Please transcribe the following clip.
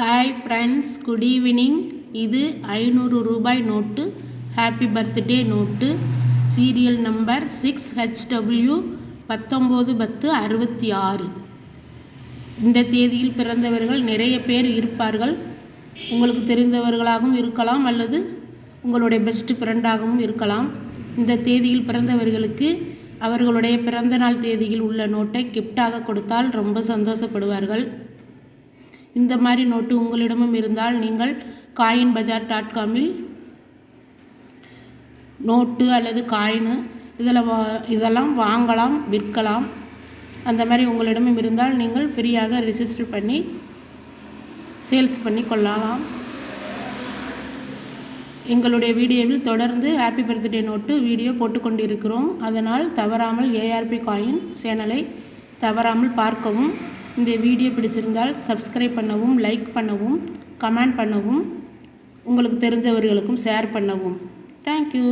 Hi friends good evening இது ஐநூறு ரூபாய் note. Happy birthday note. Serial number six H W பத்தொம்போது பத்து அறுபத்தி ஆறு. இந்த தேதியில் பிறந்தவர்கள் நிறைய பேர் இருப்பார்கள். உங்களுக்கு தெரிந்தவர்களாகவும் இருக்கலாம் அல்லது உங்களுடைய பெஸ்ட் ஃப்ரெண்டாகவும் இருக்கலாம். இந்த தேதியில் பிறந்தவர்களுக்கு அவர்களுடைய பிறந்தநாள் தேதியில் உள்ள நோட்டை கிஃப்டாக கொடுத்தால் ரொம்ப சந்தோஷப்படுவார்கள். இந்த மாதிரி நோட்டு உங்களிடமும் இருந்தால் நீங்கள் காயின் பஜார் டாட் காமில் நோட்டு அல்லது காயினு இதில் வா இதெல்லாம் வாங்கலாம் விற்கலாம். அந்த மாதிரி உங்களிடமும் இருந்தால் நீங்கள் ஃப்ரீயாக ரிஜிஸ்டர் பண்ணி சேல்ஸ் பண்ணி கொள்ளலாம். எங்களுடைய வீடியோவில் தொடர்ந்து ஹாப்பி பர்த்டே நோட்டு வீடியோ போட்டுக்கொண்டிருக்கிறோம் அதனால் தவறாமல் ஏஆர்பி காயின் சேனலை தவறாமல் பார்க்கவும். இந்த வீடியோ பிடிச்சிருந்தால் சப்ஸ்கிரைப் பண்ணவும் லைக் பண்ணவும் கமெண்ட் பண்ணவும் உங்களுக்கு தெரிஞ்சவர்களுக்கும் ஷேர் பண்ணவும். தேங்க்யூ